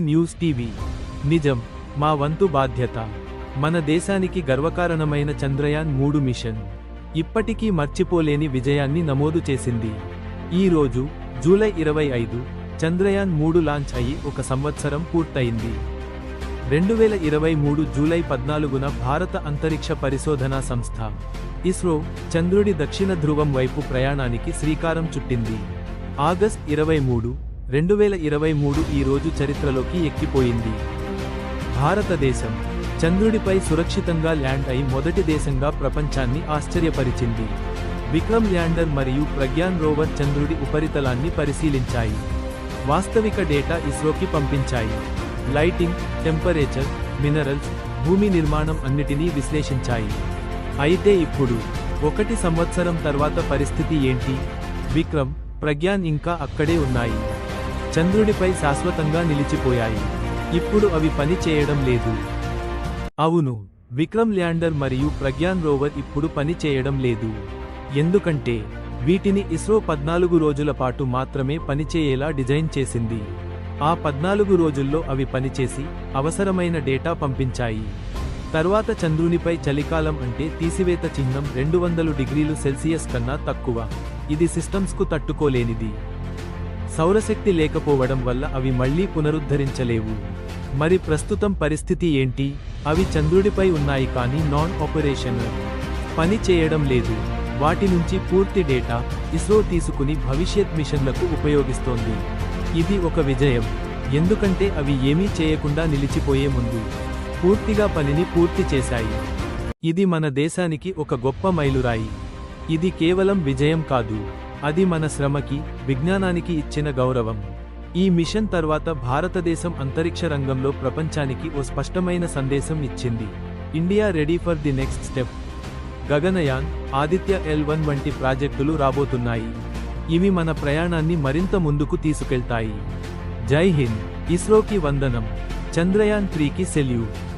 News TV? నిజం మా వంతు బాధ్యత. మన దేశానికి గర్వకారణమైన చంద్రయాన్ మూడు మిషన్. ఇప్పటికీ మర్చిపోలేని విజయాన్ని నమోదు చేసింది. ఈ రోజు జూలై ఇరవై ఐదు చంద్రయాన్ మూడు లాంచ్ అయి ఒక సంవత్సరం పూర్తయింది. రెండు వేల ఇరవై మూడు జూలై పద్నాలుగున భారత అంతరిక్ష పరిశోధనా సంస్థ ఇస్రో చంద్రుడి దక్షిణ ధ్రువం వైపు ప్రయాణానికి శ్రీకారం చుట్టింది. ఆగస్ట్ ఇరవై మూడు రెండు వేల ఇరవై మూడు ఈ రోజు చరిత్రలోకి ఎక్కిపోయింది. భారతదేశం చంద్రుడిపై సురక్షితంగా ల్యాండ్ అయి మొదటి దేశంగా ప్రపంచాన్ని ఆశ్చర్యపరిచింది. విక్రమ్ ల్యాండర్ మరియు ప్రజ్ఞాన్ రోవర్ చంద్రుడి ఉపరితలాన్ని పరిశీలించాయి. వాస్తవిక డేటా ఇస్రోకి పంపించాయి. లైటింగ్ టెంపరేచర్ మినరల్స్ భూమి నిర్మాణం అన్నిటినీ విశ్లేషించాయి. అయితే ఇప్పుడు ఒకటి సంవత్సరం తర్వాత పరిస్థితి ఏంటి? విక్రమ్ ప్రజ్ఞాన్ ఇంకా అక్కడే ఉన్నాయి. చంద్రుడిపై శాశ్వతంగా నిలిచిపోయాయి. ఇప్పుడు అవి పని చేయడం లేదు. అవును విక్రమ్ ల్యాండర్ మరియు ప్రజ్ఞాన్ రోవర్ ఇప్పుడు పని చేయడం లేదు. ఎందుకంటే వీటిని ఇస్రో పద్నాలుగు రోజుల పాటు మాత్రమే పనిచేయేలా డిజైన్ చేసింది. ఆ పద్నాలుగు రోజుల్లో అవి పనిచేసి అవసరమైన డేటా పంపించాయి. తర్వాత చంద్రునిపై చలికాలం అంటే తీసివేత చిహ్నం రెండు వందలు డిగ్రీలు సెల్సియస్ కన్నా తక్కువ. ఇది సిస్టమ్స్కు తట్టుకోలేనిది. సౌరశక్తి లేకపోవడం వల్ల అవి మళ్ళీ పునరుద్ధరించలేవు. మరి ప్రస్తుతం పరిస్థితి ఏంటి? అవి చంద్రుడిపై ఉన్నాయి కానీ నాన్ ఆపరేషనల్ పని చేయడం లేదు. వాటి నుంచి పూర్తి డేటా ఇస్రో తీసుకుని భవిష్యత్ మిషన్లకు ఉపయోగిస్తోంది. ఇది ఒక విజయం. ఎందుకంటే అవి ఏమీ చేయకుండా నిలిచిపోయే ముందు పూర్తిగా పనిని పూర్తి చేశాయి. ఇది మన దేశానికి ఒక గొప్ప మైలురాయి. ఇది కేవలం విజయం కాదు. అది మన శ్రమకి విజ్ఞానానికి ఇచ్చిన గౌరవం. ఈ మిషన్ తర్వాత భారతదేశం అంతరిక్ష రంగంలో ప్రపంచానికి ఓ స్పష్టమైన సందేశం ఇచ్చింది. India ready for the next step. Gaganyaan Aditya L one వంటి ప్రాజెక్టులు రాబోతున్నాయి. ఇవి మన ప్రయాణాన్ని మరింత ముందుకు తీసుకెళ్తాయి. జై హింద్. ఇస్రోకి వందనం. చంద్రయాన్ త్రీకి సెల్యూట్.